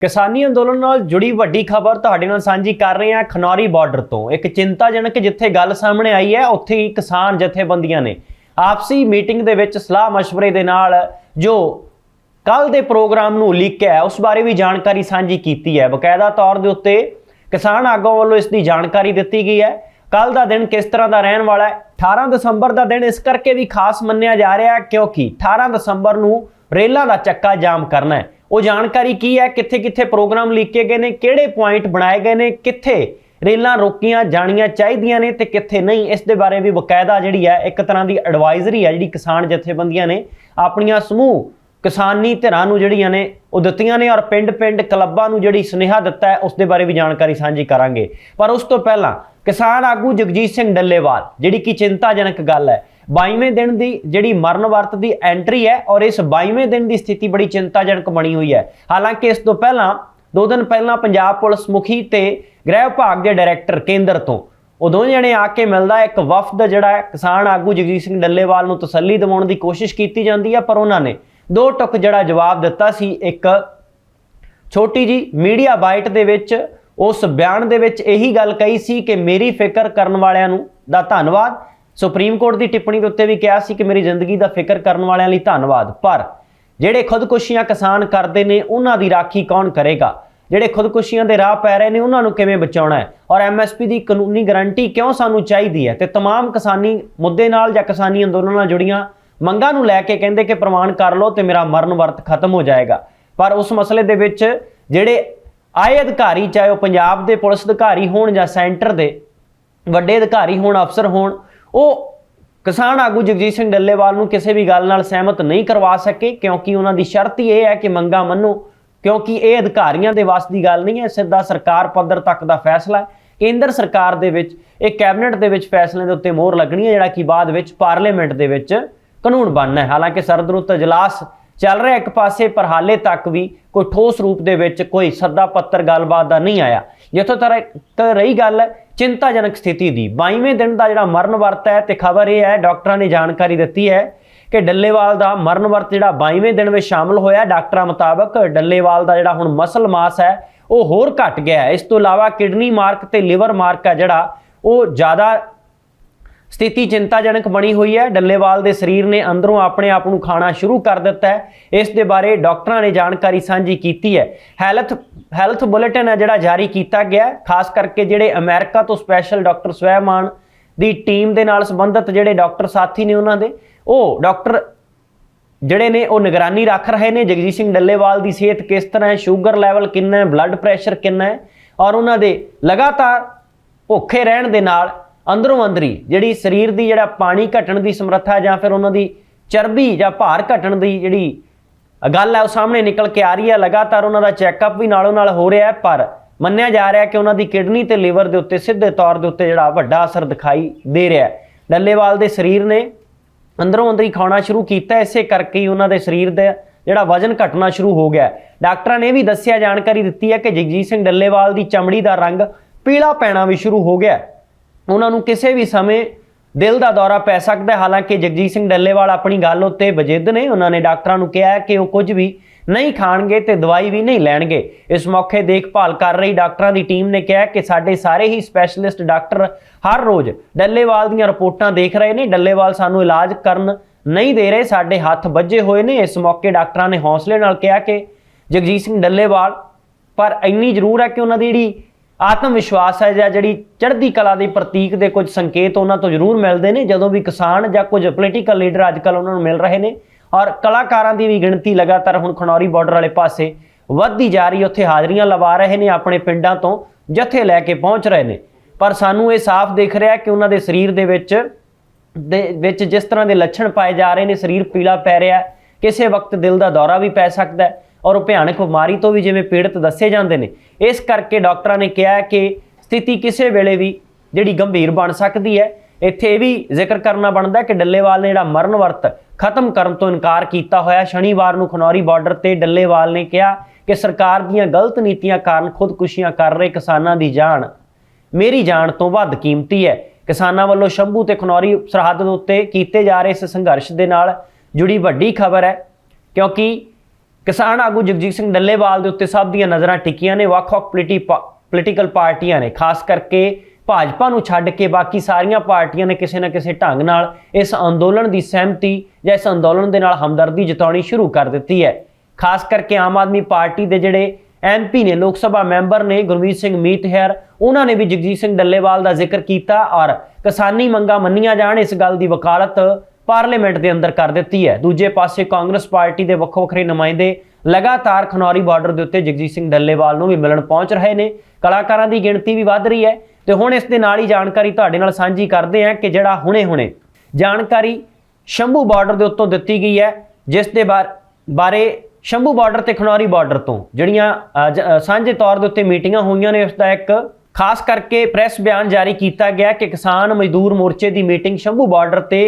ਕਿਸਾਨੀ ਅੰਦੋਲਨ ਨਾਲ ਜੁੜੀ ਵੱਡੀ ਖਬਰ ਤੁਹਾਡੇ ਨਾਲ ਸਾਂਝੀ ਕਰ ਰਹੇ ਹਾਂ ਖਨੌਰੀ ਬਾਰਡਰ ਤੋਂ। ਇੱਕ ਚਿੰਤਾਜਨਕ ਜਿੱਥੇ ਗੱਲ ਸਾਹਮਣੇ ਆਈ ਹੈ, ਉੱਥੇ ਹੀ ਕਿਸਾਨ ਜਥੇਬੰਦੀਆਂ ਨੇ ਆਪਸੀ ਮੀਟਿੰਗ ਦੇ ਵਿੱਚ ਸਲਾਹ مشਵਰੇ ਦੇ ਨਾਲ ਜੋ ਕੱਲ ਦੇ ਪ੍ਰੋਗਰਾਮ ਨੂੰ ਲੀਕਿਆ ਹੈ, ਉਸ ਬਾਰੇ ਵੀ ਜਾਣਕਾਰੀ ਸਾਂਝੀ ਕੀਤੀ ਹੈ। ਬਕਾਇਦਾ ਤੌਰ ਦੇ ਉੱਤੇ ਕਿਸਾਨ ਆਗੂਆਂ ਵੱਲੋਂ ਇਸ ਦੀ ਜਾਣਕਾਰੀ ਦਿੱਤੀ ਗਈ ਹੈ। ਕੱਲ ਦਾ ਦਿਨ ਕਿਸ ਤਰ੍ਹਾਂ ਦਾ ਰਹਿਣ ਵਾਲਾ ਹੈ? 18 ਦਸੰਬਰ ਦਾ ਦਿਨ ਇਸ ਕਰਕੇ ਵੀ ਖਾਸ ਮੰਨਿਆ ਜਾ ਰਿਹਾ ਹੈ ਕਿਉਂਕਿ 18 ਦਸੰਬਰ ਨੂੰ ਰੇਲਾਂ ਦਾ ਚੱਕਾ ਜਾਮ ਕਰਨਾ ਹੈ। ਉਹ ਜਾਣਕਾਰੀ ਕੀ ਹੈ? ਕਿੱਥੇ ਕਿੱਥੇ ਪ੍ਰੋਗਰਾਮ ਲਿਖੇ ਗਏ ਨੇ? ਕਿਹੜੇ ਪੁਆਇੰਟ ਬਣਾਏ ਗਏ ਨੇ? ਕਿੱਥੇ ਰੇਲਾਂ ਰੋਕੀਆਂ ਜਾਣੀਆਂ ਚਾਹੀਦੀਆਂ ਨੇ ਤੇ ਕਿੱਥੇ ਨਹੀਂ? ਇਸ ਦੇ ਬਾਰੇ ਵੀ ਬਕਾਇਦਾ ਜਿਹੜੀ ਹੈ, ਇੱਕ ਤਰ੍ਹਾਂ ਦੀ ਐਡਵਾਈਜ਼ਰੀ ਹੈ, ਜਿਹੜੀ ਕਿਸਾਨ ਜਥੇਬੰਦੀਆਂ ਨੇ ਆਪਣੀਆਂ ਸਮੂਹ ਕਿਸਾਨੀ ਧਿਰਾਂ ਨੂੰ ਜਿਹੜੀਆਂ ਨੇ, ਉਹ ਦਿੱਤੀਆਂ ਨੇ ਔਰ ਪਿੰਡ-ਪਿੰਡ ਕਲੱਬਾਂ ਨੂੰ ਜਿਹੜੀ ਸੁਨੇਹਾ ਦਿੱਤਾ ਹੈ, ਉਸ ਦੇ ਬਾਰੇ ਵੀ ਜਾਣਕਾਰੀ ਸਾਂਝੀ ਕਰਾਂਗੇ। ਪਰ ਉਸ ਤੋਂ ਪਹਿਲਾਂ ਕਿਸਾਨ ਆਗੂ ਜਗਜੀਤ ਸਿੰਘ ਡੱਲੇਵਾਲ, ਜਿਹੜੀ ਕਿ ਚਿੰਤਾਜਨਕ ਗੱਲ ਹੈ 22ਵੇਂ ਦਿਨ ਦੀ ਜਿਹੜੀ ਮਰਨ ਵਰਤ ਦੀ ਐਂਟਰੀ ਹੈ ਔਰ ਇਸ 22ਵੇਂ ਦਿਨ ਦੀ ਸਥਿਤੀ ਬੜੀ ਚਿੰਤਾਜਨਕ ਬਣੀ ਹੋਈ ਹੈ। ਹਾਲਾਂਕਿ ਇਸ ਤੋਂ ਪਹਿਲਾਂ, ਦੋ ਦਿਨ ਪਹਿਲਾਂ ਪੰਜਾਬ ਪੁਲਿਸ ਮੁਖੀ ਤੇ ਗ੍ਰਹਿ ਵਿਭਾਗ ਦੇ ਡਾਇਰੈਕਟਰ ਕੇਂਦਰ ਤੋਂ ਉਹ ਦੋਵੇਂ ਜਣੇ ਆ ਕੇ ਮਿਲਦਾ ਇੱਕ ਵਫਦ ਜਿਹੜਾ ਕਿਸਾਨ ਆਗੂ ਜਗਜੀਤ ਸਿੰਘ ਡੱਲੇਵਾਲ ਨੂੰ ਤਸੱਲੀ ਦਿਵਾਉਣ ਦੀ ਕੋਸ਼ਿਸ਼ ਕੀਤੀ ਜਾਂਦੀ ਹੈ, ਪਰ ਉਹਨਾਂ ਨੇ ਦੋ ਟੁਕ ਜਿਹੜਾ ਜਵਾਬ ਦਿੱਤਾ ਸੀ। ਇੱਕ ਛੋਟੀ ਜੀ ਮੀਡੀਆ ਬਾਈਟ ਦੇ ਵਿੱਚ ਉਸ ਬਿਆਨ ਦੇ ਵਿੱਚ ਇਹੀ ਗੱਲ ਕਹੀ ਸੀ ਕਿ ਮੇਰੀ ਫਿਕਰ ਕਰਨ ਵਾਲਿਆਂ ਨੂੰ ਦਾ ਧੰਨਵਾਦ। ਸੁਪਰੀਮ ਕੋਰਟ ਦੀ ਟਿੱਪਣੀ ਦੇ ਉੱਤੇ ਵੀ ਕਿਹਾ ਸੀ ਕਿ ਮੇਰੀ ਜ਼ਿੰਦਗੀ ਦਾ ਫਿਕਰ ਕਰਨ ਵਾਲਿਆਂ ਲਈ ਧੰਨਵਾਦ ਪਰ ਜਿਹੜੇ ਖੁਦਕੁਸ਼ੀਆਂ ਕਿਸਾਨ ਕਰਦੇ ਨੇ ਉਹਨਾਂ ਦੀ ਰਾਖੀ ਕੌਣ ਕਰੇਗਾ ਜਿਹੜੇ ਖੁਦਕੁਸ਼ੀਆਂ ਦੇ ਰਾਹ ਪੈ ਰਹੇ ਨੇ ਉਹਨਾਂ ਨੂੰ ਕਿਵੇਂ ਬਚਾਉਣਾ ਹੈ ਔਰ ਐਮਐਸਪੀ ਦੀ ਕਾਨੂੰਨੀ ਗਾਰੰਟੀ ਕਿਉਂ ਸਾਨੂੰ ਚਾਹੀਦੀ ਹੈ ਤੇ तमाम ਕਿਸਾਨੀ ਮੁੱਦੇ ਨਾਲ ਜਾਂ ਕਿਸਾਨੀ ਅੰਦੋਲਨ ਨਾਲ ਜੁੜੀਆਂ ਮੰਗਾਂ ਨੂੰ ਲੈ ਕੇ ਕਹਿੰਦੇ ਕਿ ਪ੍ਰਮਾਣ ਕਰ ਲਓ ਤੇ ਮੇਰਾ ਮਰਨ ਵਰਤ ਖਤਮ ਹੋ ਜਾਏਗਾ ਪਰ ਉਸ ਮਸਲੇ ਦੇ ਵਿੱਚ ਜਿਹੜੇ ਆਏ ਅਧਿਕਾਰੀ ਚਾਹੇ ਉਹ ਪੰਜਾਬ ਦੇ ਪੁਲਿਸ ਅਧਿਕਾਰੀ ਹੋਣ ਜਾਂ ਸੈਂਟਰ ਦੇ ਵੱਡੇ ਅਧਿਕਾਰੀ ਹੋਣ ਅਫਸਰ ਹੋਣ ਉਹ ਕਿਸਾਨ ਆਗੂ ਜਗਜੀਤ ਸਿੰਘ ਡੱਲੇਵਾਲ ਨੂੰ ਕਿਸੇ ਵੀ ਗੱਲ ਨਾਲ ਸਹਿਮਤ ਨਹੀਂ ਕਰਵਾ ਸਕੇ, ਕਿਉਂਕਿ ਉਹਨਾਂ ਦੀ ਸ਼ਰਤ ਇਹ ਹੈ ਕਿ ਮੰਗਾ ਮੰਨੋ, ਕਿਉਂਕਿ ਇਹ ਅਧਿਕਾਰੀਆਂ ਦੇ ਵੱਸ ਦੀ ਗੱਲ ਨਹੀਂ ਹੈ, ਸਿੱਧਾ ਸਰਕਾਰ ਪੱਧਰ ਤੱਕ ਦਾ ਫੈਸਲਾ ਹੈ। ਕੇਂਦਰ ਸਰਕਾਰ ਦੇ ਵਿੱਚ, ਇਹ ਕੈਬਨਿਟ ਦੇ ਵਿੱਚ ਫੈਸਲੇ ਦੇ ਉੱਤੇ ਮੋਹਰ ਲੱਗਣੀ ਹੈ, ਜਿਹੜਾ ਕਿ ਬਾਅਦ ਵਿੱਚ ਪਾਰਲੀਮੈਂਟ ਦੇ ਵਿੱਚ ਕਾਨੂੰਨ ਬਣਨਾ ਹੈ। ਹਾਲਾਂਕਿ ਸਰਦਰੁੱਤ ਇਜਲਾਸ ਚੱਲ ਰਿਹਾ ਇੱਕ ਪਾਸੇ, ਪਰ ਹਾਲੇ ਤੱਕ ਵੀ ਕੋਈ ਠੋਸ ਰੂਪ ਦੇ ਵਿੱਚ ਕੋਈ ਸੱਦਾ ਪੱਤਰ ਗੱਲਬਾਤ ਦਾ ਨਹੀਂ ਆਇਆ। ਜਿੱਥੋਂ ਤੱਕ ਰਹੀ ਗੱਲ, ਚਿੰਤਾਜਨਕ ਸਥਿਤੀ ਦੀ। 22ਵੇਂ ਦਿਨ ਦਾ ਜਿਹੜਾ ਮਰਨ ਵਰਤ ਹੈ ਤੇ ਖਬਰ ਇਹ ਹੈ, ਡਾਕਟਰਾਂ ਨੇ ਜਾਣਕਾਰੀ ਦਿੱਤੀ ਹੈ ਕਿ ਡੱਲੇਵਾਲ ਦਾ ਮਰਨ ਵਰਤ ਜਿਹੜਾ 22ਵੇਂ ਦਿਨ ਵਿੱਚ ਸ਼ਾਮਲ ਹੋਇਆ, ਡਾਕਟਰਾਂ ਮੁਤਾਬਕ ਡੱਲੇਵਾਲ ਦਾ ਜਿਹੜਾ ਹੁਣ ਮਸਲ ਮਾਸ ਹੈ, ਉਹ ਹੋਰ ਘਟ ਗਿਆ ਇਸ ਤੋਂ ਇਲਾਵਾ ਕਿਡਨੀ ਮਾਰਕ ਤੇ ਲਿਵਰ ਮਾਰਕ ਹੈ ਜਿਹੜਾ, ਉਹ ਜ਼ਿਆਦਾ ਸਥਿਤੀ ਚਿੰਤਾਜਨਕ ਬਣੀ ਹੋਈ ਹੈ। ਡੱਲੇਵਾਲ ਦੇ ਸਰੀਰ ਨੇ ਅੰਦਰੋਂ ਆਪਣੇ ਆਪ ਨੂੰ ਖਾਣਾ ਸ਼ੁਰੂ ਕਰ ਦਿੱਤਾ ਹੈ। ਇਸ ਦੇ ਬਾਰੇ ਡਾਕਟਰਾਂ ਨੇ ਜਾਣਕਾਰੀ ਸਾਂਝੀ ਕੀਤੀ ਹੈ। ਹੈਲਥ ਹੈਲਥ ਬੁਲੇਟਿਨ ਹੈ ਜਿਹੜਾ ਜਾਰੀ ਕੀਤਾ ਗਿਆ ਖਾਸ ਕਰਕੇ ਜਿਹੜੇ ਅਮਰੀਕਾ ਤੋਂ ਸਪੈਸ਼ਲ ਡਾਕਟਰ ਸਵੈਮਾਨ ਦੀ ਟੀਮ ਦੇ ਨਾਲ ਸੰਬੰਧਿਤ ਜਿਹੜੇ ਡਾਕਟਰ ਸਾਥੀ ਨੇ ਉਹਨਾਂ ਦੇ, ਉਹ ਡਾਕਟਰ ਜਿਹੜੇ ਨੇ, ਉਹ ਨਿਗਰਾਨੀ ਰੱਖ ਰਹੇ ਨੇ। ਜਗਜੀਤ ਸਿੰਘ ਡੱਲੇਵਾਲ ਦੀ ਸਿਹਤ ਕਿਸ ਤਰ੍ਹਾਂ ਹੈ? ਸ਼ੂਗਰ ਲੈਵਲ ਕਿੰਨਾ ਹੈ? ਬਲੱਡ ਪ੍ਰੈਸ਼ਰ ਕਿੰਨਾ ਹੈ? ਔਰ ਉਹਨਾਂ ਦੇ ਲਗਾਤਾਰ ਭੁੱਖੇ ਰਹਿਣ ਦੇ ਨਾਲ ਅੰਦਰੋਂ ਅੰਦਰੀ, ਜਿਹੜੀ ਸਰੀਰ ਦੀ ਜਿਹੜਾ ਪਾਣੀ ਘਟਣ ਦੀ ਸਮਰੱਥਾ ਜਾਂ ਫਿਰ ਉਹਨਾਂ ਦੀ ਚਰਬੀ ਜਾਂ ਭਾਰ ਘਟਣ ਦੀ ਜਿਹੜੀ ਗੱਲ ਹੈ ਉਹ ਸਾਹਮਣੇ ਨਿਕਲ ਕੇ ਆ ਰਹੀ ਹੈ, ਲਗਾਤਾਰ ਉਹਨਾਂ ਦਾ ਚੈੱਕਅਪ ਵੀ ਨਾਲੋਂ ਨਾਲ ਹੋ ਰਿਹਾ ਹੈ, ਪਰ ਮੰਨਿਆ ਜਾ ਰਿਹਾ ਕਿ ਉਹਨਾਂ ਦੀ ਕਿਡਨੀ ਤੇ ਲੀਵਰ ਦੇ ਉੱਤੇ ਸਿੱਧੇ ਤੌਰ ਦੇ ਉੱਤੇ ਜਿਹੜਾ ਵੱਡਾ ਅਸਰ ਦਿਖਾਈ ਦੇ ਰਿਹਾ ਹੈ। ਡੱਲੇਵਾਲ ਦੇ ਸਰੀਰ ਨੇ ਅੰਦਰੋਂ ਅੰਦਰ ਹੀ ਖਾਣਾ ਸ਼ੁਰੂ ਕੀਤਾ, ਇਸੇ ਕਰਕੇ ਹੀ ਉਹਨਾਂ ਦੇ ਸਰੀਰ ਦਾ ਜਿਹੜਾ ਵਜ਼ਨ ਘਟਣਾ ਸ਼ੁਰੂ ਹੋ ਗਿਆ ਡਾਕਟਰਾਂ ਨੇ ਵੀ ਦੱਸਿਆ, ਜਾਣਕਾਰੀ ਦਿੱਤੀ ਹੈ ਕਿ ਜਗਜੀਤ ਸਿੰਘ ਡੱਲੇਵਾਲ ਦੀ ਚਮੜੀ ਦਾ ਰੰਗ ਪੀਲਾ ਪੈਣਾ ਵੀ ਸ਼ੁਰੂ ਹੋ ਗਿਆ ਉਹਨਾਂ ਨੂੰ ਕਿਸੇ ਵੀ ਸਮੇਂ ਦਿਲ ਦਾ ਦੌਰਾ ਪੈ ਸਕਦਾ ਹੈ। ਹਾਲਾਂਕਿ ਜਗਜੀਤ ਸਿੰਘ ਡੱਲੇਵਾਲ ਆਪਣੀ ਗੱਲ ਉੱਤੇ ਵਜਿੱਦ ਨੇ। ਉਹਨਾਂ ਨੇ ਡਾਕਟਰਾਂ ਨੂੰ ਕਿਹਾ ਕਿ ਉਹ ਕੁਝ ਵੀ ਨਹੀਂ ਖਾਣਗੇ ਤੇ ਦਵਾਈ ਵੀ ਨਹੀਂ ਲੈਣਗੇ। ਇਸ ਮੌਕੇ ਦੇਖਭਾਲ ਕਰ ਰਹੀ ਡਾਕਟਰਾਂ ਦੀ ਟੀਮ ਨੇ ਕਿਹਾ ਕਿ ਸਾਡੇ ਸਾਰੇ ਹੀ ਸਪੈਸ਼ਲਿਸਟ ਡਾਕਟਰ ਹਰ ਰੋਜ਼ ਡੱਲੇਵਾਲ ਦੀਆਂ ਰਿਪੋਰਟਾਂ ਦੇਖ ਰਹੇ ਨੇ। ਡੱਲੇਵਾਲ ਸਾਨੂੰ ਇਲਾਜ ਕਰਨ ਨਹੀਂ ਦੇ ਰਹੇ। ਸਾਡੇ ਹੱਥ ਵੱਜੇ ਹੋਏ ਨੇ। ਇਸ ਮੌਕੇ ਡਾਕਟਰਾਂ ਨੇ ਹੌਸਲੇ ਨਾਲ ਕਿਹਾ ਕਿ ਜਗਜੀਤ ਸਿੰਘ ਡੱਲੇਵਾਲ, ਪਰ ਇੰਨੀ ਜ਼ਰੂਰ ਹੈ ਕਿ ਉਹਨਾਂ ਦੀ ਜਿਹੜੀ ਆਤਮ ਵਿਸ਼ਵਾਸ ਹੈ ਜਾਂ ਜਿਹੜੀ ਚੜ੍ਹਦੀ ਕਲਾ ਦੇ ਪ੍ਰਤੀਕ ਦੇ ਕੁਝ ਸੰਕੇਤ ਉਹਨਾਂ ਤੋਂ ਜ਼ਰੂਰ ਮਿਲਦੇ ਨੇ, ਜਦੋਂ ਵੀ ਕਿਸਾਨ ਜਾਂ ਕੁਝ ਪੋਲੀਟੀਕਲ ਲੀਡਰ ਅੱਜਕੱਲ ਉਹਨਾਂ ਨੂੰ ਮਿਲ ਰਹੇ ਨੇ ਔਰ ਕਲਾਕਾਰਾਂ ਦੀ ਵੀ ਗਿਣਤੀ ਲਗਾਤਾਰ ਹੁਣ ਖਣੌਰੀ ਬਾਰਡਰ ਵਾਲੇ ਪਾਸੇ ਵੱਧਦੀ ਜਾ ਰਹੀ, ਉੱਥੇ ਹਾਜ਼ਰੀਆਂ ਲਵਾ ਰਹੇ ਨੇ ਆਪਣੇ ਪਿੰਡਾਂ ਤੋਂ, ਜਥੇ ਲੈ ਕੇ ਪਹੁੰਚ ਰਹੇ ਨੇ। ਪਰ ਸਾਨੂੰ ਇਹ ਸਾਫ਼ ਦਿਖ ਰਿਹਾ ਕਿ ਉਹਨਾਂ ਦੇ ਸਰੀਰ ਦੇ ਵਿੱਚ ਦੇ ਵਿੱਚ ਜਿਸ ਤਰ੍ਹਾਂ ਦੇ ਲੱਛਣ ਪਾਏ ਜਾ ਰਹੇ ਨੇ, ਸਰੀਰ ਪੀਲਾ ਪੈ ਰਿਹਾ, ਕਿਸੇ ਵਕਤ ਦਿਲ ਦਾ ਦੌਰਾ ਵੀ ਪੈ ਸਕਦਾ ਹੈ। ਔਰ ਉਹ ਭਿਆਨਕ ਬਿਮਾਰੀ ਤੋਂ ਵੀ ਜਿਵੇਂ ਪੀੜਤ ਦੱਸੇ ਜਾਂਦੇ ਨੇ, ਇਸ ਕਰਕੇ ਡਾਕਟਰਾਂ ਨੇ ਕਿਹਾ ਕਿ ਸਥਿਤੀ ਕਿਸੇ ਵੇਲੇ ਵੀ ਜਿਹੜੀ ਗੰਭੀਰ ਬਣ ਸਕਦੀ ਹੈ। ਇੱਥੇ ਇਹ ਵੀ ਜ਼ਿਕਰ ਕਰਨਾ ਬਣਦਾ ਕਿ ਡੱਲੇਵਾਲ ਨੇ ਜਿਹੜਾ ਮਰਨ ਵਰਤ ਖਤਮ ਕਰਨ ਤੋਂ ਇਨਕਾਰ ਕੀਤਾ ਹੋਇਆ, ਸ਼ਨੀਵਾਰ ਨੂੰ ਖਨੌਰੀ ਬਾਰਡਰ ਤੇ ਡੱਲੇਵਾਲ ਨੇ ਕਿਹਾ ਕਿ ਸਰਕਾਰ ਦੀਆਂ ਗਲਤ ਨੀਤੀਆਂ ਕਾਰਨ ਖੁਦਕੁਸ਼ੀਆਂ ਕਰ ਰਹੇ ਕਿਸਾਨਾਂ ਦੀ ਜਾਨ। ਮੇਰੀ ਜਾਨ ਤੋਂ ਵੱਧ ਕੀਮਤੀ ਹੈ। ਕਿਸਾਨਾਂ ਵੱਲੋਂ ਸ਼ੰਭੂ ਤੇ ਖਨੌਰੀ ਸਰਹੱਦ ਦੇ ਉੱਤੇ ਕੀਤੇ ਜਾ ਰਹੇ ਇਸ ਸੰਘਰਸ਼ ਦੇ ਨਾਲ ਜੁੜੀ ਵੱਡੀ ਖਬਰ ਹੈ, ਕਿਉਂਕਿ ਕਿਸਾਨ ਆਗੂ ਜਗਜੀਤ ਸਿੰਘ ਡੱਲੇਵਾਲ ਦੇ ਉੱਤੇ ਸਭ ਦੀਆਂ ਨਜ਼ਰਾਂ ਟਿਕੀਆਂ ਨੇ ਵੱਖ-ਵੱਖ ਪੋਲੀਟੀਕਲ ਪਾਰਟੀਆਂ ਨੇ, ਖਾਸ ਕਰਕੇ ਭਾਜਪਾ ਨੂੰ ਛੱਡ ਕੇ ਬਾਕੀ ਸਾਰੀਆਂ ਪਾਰਟੀਆਂ ਨੇ ਕਿਸੇ ਨਾ ਕਿਸੇ ਢੰਗ ਨਾਲ ਇਸ ਅੰਦੋਲਨ ਦੀ ਸਹਿਮਤੀ ਜਾਂ ਇਸ ਅੰਦੋਲਨ ਦੇ ਨਾਲ ਹਮਦਰਦੀ ਜਤਾਉਣੀ ਸ਼ੁਰੂ ਕਰ ਦਿੱਤੀ ਹੈ। ਖਾਸ ਕਰਕੇ ਆਮ ਆਦਮੀ ਪਾਰਟੀ ਦੇ ਜਿਹੜੇ ਐਮਪੀ ਨੇ, ਲੋਕ ਸਭਾ ਮੈਂਬਰ ਨੇ, ਗੁਰਮੀਤ ਸਿੰਘ ਮੀਤਹਿਰ, ਉਹਨਾਂ ਨੇ ਵੀ ਜਗਜੀਤ ਸਿੰਘ ਡੱਲੇਵਾਲ ਦਾ ਜ਼ਿਕਰ ਕੀਤਾ ਔਰ ਕਿਸਾਨੀ ਮੰਗਾਂ ਮੰਨੀਆਂ ਜਾਣ, ਇਸ ਗੱਲ ਦੀ ਵਕਾਲਤ ਪਾਰਲੀਮੈਂਟ ਦੇ ਅੰਦਰ ਕਰ ਦਿੱਤੀ ਹੈ। ਦੂਜੇ ਪਾਸੇ ਕਾਂਗਰਸ ਪਾਰਟੀ ਦੇ ਵੱਖੋ ਵੱਖਰੇ ਨੁਮਾਇੰਦੇ ਲਗਾਤਾਰ ਖਨੌਰੀ ਬਾਰਡਰ ਦੇ ਉੱਤੇ ਜਗਜੀਤ ਸਿੰਘ ਡੱਲੇਵਾਲ ਨੂੰ ਵੀ ਮਿਲਣ ਪਹੁੰਚ ਰਹੇ ਨੇ। ਕਲਾਕਾਰਾਂ ਦੀ ਗਿਣਤੀ ਵੀ ਵੱਧ ਰਹੀ ਹੈ ਤੇ ਹੁਣ ਇਸ ਦੇ ਨਾਲ ਹੀ ਜਾਣਕਾਰੀ ਤੁਹਾਡੇ ਨਾਲ ਸਾਂਝੀ ਕਰਦੇ ਹਾਂ ਕਿ ਜਿਹੜਾ ਹੁਣੇ-ਹੁਣੇ ਜਾਣਕਾਰੀ ਸ਼ੰਭੂ ਬਾਰਡਰ ਦੇ ਉੱਤੋਂ ਦਿੱਤੀ ਗਈ ਹੈ, ਜਿਸ ਦੇ ਬਾਰ- ਬਾਰੇ ਸ਼ੰਭੂ ਬਾਰਡਰ ਤੇ ਖਨੌਰੀ ਬਾਰਡਰ ਤੋਂ ਜਿਹੜੀਆਂ ਜ- ਸਾਂਝੇ ਤੌਰ ਦੇ ਉੱਤੇ ਮੀਟਿੰਗਾਂ ਹੋਈਆਂ ਨੇ, ਉਸ ਦਾ ਇੱਕ ਖਾਸ ਕਰਕੇ ਪ੍ਰੈਸ ਬਿਆਨ ਜਾਰੀ ਕੀਤਾ ਗਿਆ ਕਿ ਕਿਸਾਨ ਮਜ਼ਦੂਰ ਮੋਰਚੇ ਦੀ ਮੀਟਿੰਗ ਸ਼ੰਭੂ ਬਾਰਡਰ ਤੇ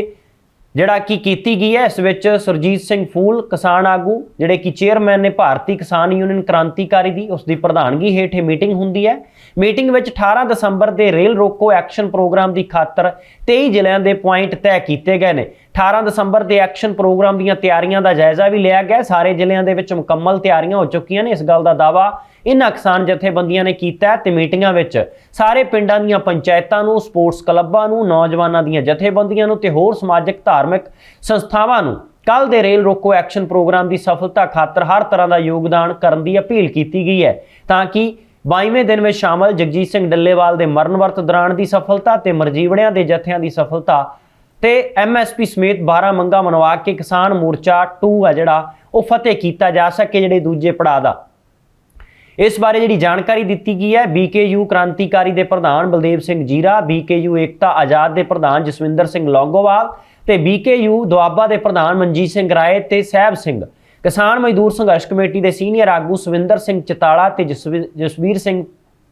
ਜਿਹੜਾ ਕਿ ਕੀਤੀ ਗਈ ਹੈ, ਇਸ ਵਿੱਚ ਸੁਰਜੀਤ ਸਿੰਘ ਫੂਲ, ਕਿਸਾਨ ਆਗੂ, ਜਿਹੜੇ ਕਿ ਚੇਅਰਮੈਨ ਨੇ ਭਾਰਤੀ ਕਿਸਾਨ ਯੂਨੀਅਨ ਕ੍ਰਾਂਤੀਕਾਰੀ ਦੀ, ਉਸ ਦੀ ਪ੍ਰਧਾਨਗੀ ਹੇਠ ਇਹ ਮੀਟਿੰਗ ਹੁੰਦੀ ਹੈ। ਮੀਟਿੰਗ ਵਿੱਚ 18 ਦਸੰਬਰ ਦੇ ਰੇਲ ਰੋਕੋ ਐਕਸ਼ਨ ਪ੍ਰੋਗਰਾਮ ਦੀ ਖਾਤਰ 23 ਜ਼ਿਲ੍ਹਿਆਂ ਦੇ ਪੁਆਇੰਟ ਤੈਅ ਕੀਤੇ ਗਏ ਨੇ। 18 ਦਸੰਬਰ ਦੇ ਐਕਸ਼ਨ ਪ੍ਰੋਗਰਾਮ ਦੀਆਂ ਤਿਆਰੀਆਂ ਦਾ ਜਾਇਜ਼ਾ ਵੀ ਲਿਆ ਗਿਆ। ਸਾਰੇ ਜ਼ਿਲ੍ਹਿਆਂ ਦੇ ਵਿੱਚ ਮੁਕੰਮਲ ਤਿਆਰੀਆਂ ਹੋ ਚੁੱਕੀਆਂ ਨੇ। ਇਸ ਗੱਲ ਦਾ ਦਾਵਾ ਇਨ੍ਹਾਂ ਕਿਸਾਨ ਜਥੇਬੰਦੀਆਂ ਨੇ ਕੀਤਾ ਹੈ। ਤੇ ਮੀਟਿੰਗਾਂ ਵਿੱਚ ਸਾਰੇ ਪਿੰਡਾਂ ਦੀਆਂ ਪੰਚਾਇਤਾਂ ਨੂੰ, ਸਪੋਰਟਸ ਕਲੱਬਾਂ ਨੂੰ, ਨੌਜਵਾਨਾਂ ਦੀਆਂ ਜਥੇਬੰਦੀਆਂ ਨੂੰ ਤੇ ਹੋਰ ਸਮਾਜਿਕ, ਧਾਰਮਿਕ ਸੰਸਥਾਵਾਂ ਨੂੰ ਕੱਲ ਦੇ ਰੇਲ ਰੋਕੋ ਐਕਸ਼ਨ ਪ੍ਰੋਗਰਾਮ ਦੀ ਸਫਲਤਾ ਖਾਤਰ ਹਰ ਤਰ੍ਹਾਂ ਦਾ ਯੋਗਦਾਨ ਕਰਨ ਦੀ ਅਪੀਲ ਕੀਤੀ ਗਈ ਹੈ। ਤਾਂ ਕਿ 22ਵੇਂ ਦਿਨ ਵਿੱਚ ਸ਼ਾਮਲ ਜਗਜੀਤ ਸਿੰਘ ਡੱਲੇਵਾਲ ਦੇ ਮਰਨ ਵਰਤ ਦੌਰਾਨ ਦੀ ਸਫਲਤਾ ਤੇ ਮਰਜੀਵੜਿਆਂ ਦੇ ਜਥਿਆਂ ਦੀ ਸਫਲਤਾ ਤੇ ਐਮਐਸਪੀ ਸਮੇਤ 12 ਮੰਗਾਂ ਮਨਵਾ ਕੇ ਕਿਸਾਨ ਮੋਰਚਾ 2 ਹੈ ਜਿਹੜਾ, ਉਹ ਫਤਿਹ ਕੀਤਾ ਜਾ ਸਕੇ ਜਿਹੜੇ ਦੂਜੇ ਪੜਾਅ ਦਾ। ਇਸ ਬਾਰੇ ਜਿਹੜੀ ਜਾਣਕਾਰੀ ਦਿੱਤੀ ਗਈ ਹੈ ਬੀਕੇਯੂ ਕ੍ਰਾਂਤੀਕਾਰੀ ਦੇ ਪ੍ਰਧਾਨ ਬਲਦੇਵ ਸਿੰਘ ਜੀਰਾ ਬੀਕੇਯੂ ਏਕਤਾ ਆਜ਼ਾਦ ਦੇ ਪ੍ਰਧਾਨ ਜਸਵਿੰਦਰ ਸਿੰਘ ਲੌਂਗੋਵਾਲ ਤੇ ਬੀਕੇਯੂ ਦੁਆਬਾ ਦੇ ਪ੍ਰਧਾਨ ਮਨਜੀਤ ਸਿੰਘ ਰਾਏ ਤੇ ਸਹਿਬ ਸਿੰਘ। ਕਿਸਾਨ ਮਜ਼ਦੂਰ ਸੰਘਰਸ਼ ਕਮੇਟੀ ਦੇ ਸੀਨੀਅਰ ਆਗੂ ਸਵਿੰਦਰ ਸਿੰਘ ਚਤਾਲਾ ਤੇ ਜਸਵੀ- ਜਸਵੀਰ ਸਿੰਘ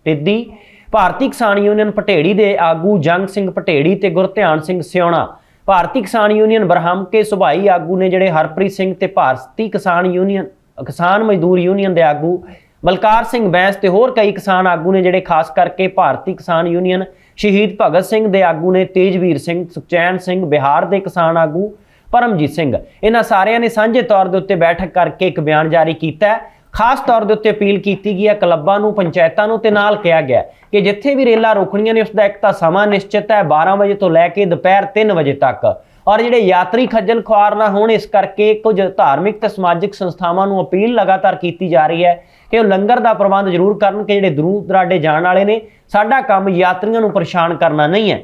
ਪਿੱਦੀ ਭਾਰਤੀ ਕਿਸਾਨ ਯੂਨੀਅਨ ਪਟੇੜੀ ਦੇ ਆਗੂ ਜੰਗ ਸਿੰਘ ਪਟੇੜੀ ਤੇ ਗੁਰਧਿਆਨ ਸਿੰਘ ਸਿਉਣਾ। ਭਾਰਤੀ ਕਿਸਾਨ ਯੂਨੀਅਨ ਬਰਹਮ ਕੇ ਸੁਭਾਈ ਆਗੂ ਨੇ ਜਿਹੜੇ ਹਰਪ੍ਰੀਤ ਸਿੰਘ ਤੇ ਭਾਰਤੀ ਕਿਸਾਨ ਯੂਨੀਅਨ, ਕਿਸਾਨ ਮਜ਼ਦੂਰ ਯੂਨੀਅਨ ਦੇ ਆਗੂ, ਬਲਕਾਰ ਸਿੰਘ ਬੈਂਸ ਤੇ ਹੋਰ ਕਈ ਕਿਸਾਨ ਆਗੂ ਨੇ ਜਿਹੜੇ ਖਾਸ ਕਰਕੇ ਭਾਰਤੀ ਕਿਸਾਨ ਯੂਨੀਅਨ, ਸ਼ਹੀਦ ਭਗਤ ਸਿੰਘ ਦੇ ਆਗੂ ਨੇ, ਤੇਜਵੀਰ ਸਿੰਘ, ਸੁਖਚੈਨ ਸਿੰਘ ਬਿਹਾਰ ਦੇ ਕਿਸਾਨ ਆਗੂ, ਪਰਮਜੀਤ ਸਿੰਘ। ਇਹਨਾਂ ਸਾਰਿਆਂ ਨੇ ਸਾਂਝੇ ਤੌਰ ਦੇ ਉੱਤੇ ਬੈਠਕ ਕਰਕੇ ਇੱਕ ਬਿਆਨ ਜਾਰੀ ਕੀਤਾ ਖਾਸ ਤੌਰ ਦੇ ਉੱਤੇ ਅਪੀਲ ਕੀਤੀ ਗਈ ਹੈ, ਕਲੱਬਾਂ ਨੂੰ, ਪੰਚਾਇਤਾਂ ਨੂੰ ਤੇ ਨਾਲ ਕਿਹਾ ਗਿਆ ਕਿ ਜਿੱਥੇ ਵੀ ਰੇਲਾਂ ਰੋਕਣੀਆਂ ਨੇ ਉਸ ਦਾ ਇੱਕ ਤਾਂ ਸਮਾਂ ਨਿਸ਼ਚਿਤ ਹੈ 12 ਵਜੇ ਤੋਂ ਲੈ ਕੇ ਦੁਪਹਿਰ 3 ਵਜੇ ਤੱਕ। ਔਰ ਜਿਹੜੇ ਯਾਤਰੀ ਖੱਜਲ ਖੁਆਰ ਨਾ ਹੋਣ, ਇਸ ਕਰਕੇ ਕੁਝ ਧਾਰਮਿਕ ਤੇ ਸਮਾਜਿਕ ਸੰਸਥਾਵਾਂ ਨੂੰ ਅਪੀਲ ਲਗਾਤਾਰ ਕੀਤੀ ਜਾ ਰਹੀ ਹੈ ਕਿ ਉਹ ਲੰਗਰ ਦਾ ਪ੍ਰਬੰਧ ਜ਼ਰੂਰ ਕਰਨ ਕਿ ਜਿਹੜੇ ਦੂਰ ਦਰਾਡੇ ਜਾਣ ਵਾਲੇ ਨੇ, ਸਾਡਾ ਕੰਮ ਯਾਤਰੀਆਂ ਨੂੰ ਪਰੇਸ਼ਾਨ ਕਰਨਾ ਨਹੀਂ ਹੈ।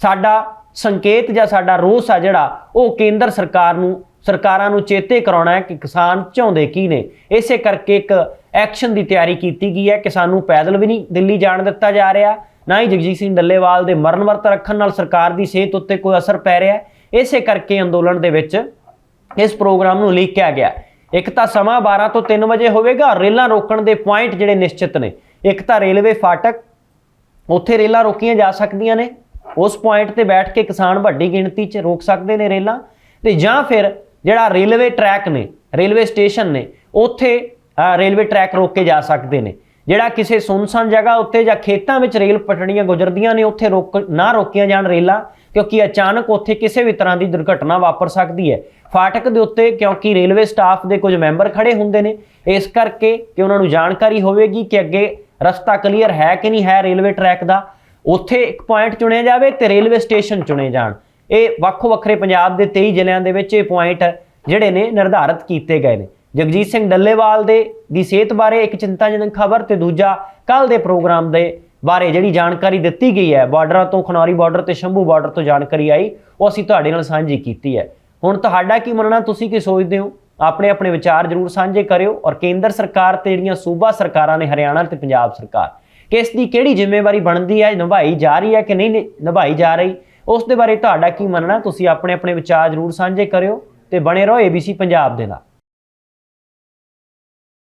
ਸਾਡਾ ਸੰਕੇਤ ਜਾਂ ਸਾਡਾ ਰੋਸ ਆ ਜਿਹੜਾ, ਉਹ ਕੇਂਦਰ ਸਰਕਾਰ ਨੂੰ ਸਰਕਾਰਾਂ ਨੂੰ ਚੇਤੇ ਕਰਾਉਣਾ ਹੈ ਕਿ ਕਿਸਾਨ ਚਾਹੁੰਦੇ ਕੀ ਨੇ। ਇਸੇ ਕਰਕੇ ਇੱਕ ਐਕਸ਼ਨ ਦੀ ਤਿਆਰੀ ਕੀਤੀ ਗਈ ਹੈ। ਕਿਸਾਨ ਨੂੰ ਪੈਦਲ ਵੀ ਨਹੀਂ ਦਿੱਲੀ ਜਾਣ ਦਿੱਤਾ ਜਾ ਰਿਹਾ। ਨਾ ਹੀ ਜਗਜੀਤ ਸਿੰਘ ਡੱਲੇਵਾਲ ਦੇ ਮਰਨ ਵਰਤ ਰੱਖਣ ਨਾਲ ਸਰਕਾਰ ਦੀ ਸਿਹਤ ਉੱਤੇ ਕੋਈ ਅਸਰ ਪੈ ਰਿਹਾ ਇਸੇ ਕਰਕੇ ਅੰਦੋਲਨ ਦੇ ਵਿੱਚ ਇਸ ਪ੍ਰੋਗਰਾਮ ਨੂੰ ਲਿਖਿਆ ਗਿਆ ਇੱਕ ਤਾਂ ਸਮਾਂ 12 ਤੋਂ 3 ਵਜੇ ਹੋਵੇਗਾ। ਰੇਲਾਂ ਰੋਕਣ ਦੇ ਪੁਆਇੰਟ ਜਿਹੜੇ ਨਿਸ਼ਚਿਤ ਨੇ। ਇੱਕ ਤਾਂ ਰੇਲਵੇ ਫਾਟਕ, ਉੱਥੇ ਰੇਲਾਂ ਰੋਕੀਆਂ ਜਾ ਸਕਦੀਆਂ ਨੇ। ਉਸ ਪੁਆਇੰਟ ਤੇ ਬੈਠ ਕੇ ਕਿਸਾਨ ਵੱਡੀ ਗਿਣਤੀ 'ਚ ਰੋਕ ਸਕਦੇ ਨੇ ਰੇਲਾਂ। ਤੇ ਜਾਂ ਫਿਰ ਜਿਹੜਾ ਰੇਲਵੇ ਟਰੈਕ ਨੇ, ਰੇਲਵੇ ਸਟੇਸ਼ਨ ਨੇ, ਉੱਥੇ ਰੇਲਵੇ ਟਰੈਕ ਰੋਕੇ ਜਾ ਸਕਦੇ ਨੇ। ਜਿਹੜਾ ਕਿਸੇ ਸੁਨਸਾਨ ਜਗ੍ਹਾ ਉੱਤੇ ਜਾਂ ਖੇਤਾਂ ਵਿੱਚ ਰੇਲ ਪਟੜੀਆਂ ਗੁਜ਼ਰਦੀਆਂ ਨੇ, ਉੱਥੇ ਰੋਕ, ਨਾ ਰੋਕੀਆਂ ਜਾਣ ਰੇਲਾਂ, ਕਿਉਂਕਿ ਅਚਾਨਕ ਉੱਥੇ ਕਿਸੇ ਵੀ ਤਰ੍ਹਾਂ ਦੀ ਦੁਰਘਟਨਾ ਵਾਪਰ ਸਕਦੀ ਹੈ। ਫਾਟਕ ਦੇ ਉੱਤੇ, ਕਿਉਂਕਿ ਰੇਲਵੇ ਸਟਾਫ ਦੇ ਕੁਝ ਮੈਂਬਰ ਖੜੇ ਹੁੰਦੇ ਨੇ, ਇਸ ਕਰਕੇ ਕਿ ਉਹਨਾਂ ਨੂੰ ਜਾਣਕਾਰੀ ਹੋਵੇਗੀ ਕਿ ਅੱਗੇ ਰਸਤਾ ਕਲੀਅਰ ਹੈ ਕਿ ਨਹੀਂ ਹੈ ਰੇਲਵੇ ਟਰੈਕ ਦਾ। ਉੱਥੇ ਇੱਕ ਪੁਆਇੰਟ ਚੁਣਿਆ ਜਾਵੇ ਤੇ ਰੇਲਵੇ ਸਟੇਸ਼ਨ ਚੁਣੇ ਜਾਣ। ਇਹ ਵੱਖੋ ਵੱਖਰੇ ਪੰਜਾਬ ਦੇ 23 ਜ਼ਿਲ੍ਹਿਆਂ ਦੇ ਵਿੱਚ ਇਹ ਪੁਆਇੰਟ ਜਿਹੜੇ ਨੇ ਨਿਰਧਾਰਤ ਕੀਤੇ ਗਏ ਨੇ। ਜਗਜੀਤ ਸਿੰਘ ਡੱਲੇਵਾਲ ਦੇ, ਦੀ ਸਿਹਤ ਬਾਰੇ ਇੱਕ ਚਿੰਤਾਜਨਕ ਖਬਰ ਤੇ ਦੂਜਾ ਕੱਲ ਦੇ ਪ੍ਰੋਗਰਾਮ ਦੇ ਬਾਰੇ ਜਿਹੜੀ ਜਾਣਕਾਰੀ ਦਿੱਤੀ ਗਈ ਹੈ, ਬਾਰਡਰਾਂ ਤੋਂ ਖਨੌਰੀ ਬਾਰਡਰ ਤੇ ਸ਼ੰਭੂ ਬਾਰਡਰ ਤੋਂ ਜਾਣਕਾਰੀ ਆਈ, ਉਹ ਅਸੀਂ ਤੁਹਾਡੇ ਨਾਲ ਸਾਂਝੀ ਕੀਤੀ ਹੈ। ਹੁਣ ਤੁਹਾਡਾ ਕੀ ਮੰਨਣਾ, ਤੁਸੀਂ ਕੀ ਸੋਚਦੇ ਹੋ? ਆਪਣੇ ਆਪਣੇ ਵਿਚਾਰ ਜਰੂਰ ਸਾਂਝੇ ਕਰਿਓ ਔਰ ਕੇਂਦਰ ਸਰਕਾਰ ਤੇ ਜਿਹੜੀਆਂ ਸੂਬਾ ਸਰਕਾਰਾਂ ਨੇ ਹਰਿਆਣਾ ਤੇ ਪੰਜਾਬ ਸਰਕਾਰ ਕਿ ਇਸ ਦੀ ਕਿਹੜੀ ਜ਼ਿੰਮੇਵਾਰੀ ਬਣਦੀ ਹੈ, ਨਿਭਾਈ ਜਾ ਰਹੀ ਹੈ ਕਿ ਨਹੀਂ ਨਿ- ਨਿਭਾਈ ਜਾ ਰਹੀ? ਉਸ ਦੇ ਬਾਰੇ ਤੁਹਾਡਾ ਕੀ ਮੰਨਣਾ, ਤੁਸੀਂ ਆਪਣੇ ਆਪਣੇ ਵਿਚਾਰ ਜਰੂਰ ਸਾਂਝੇ ਕਰਿਓ ਤੇ ਬਣੇ ਰਹੋ ABC ਪੰਜਾਬ ਦੇ ਨਾਲ।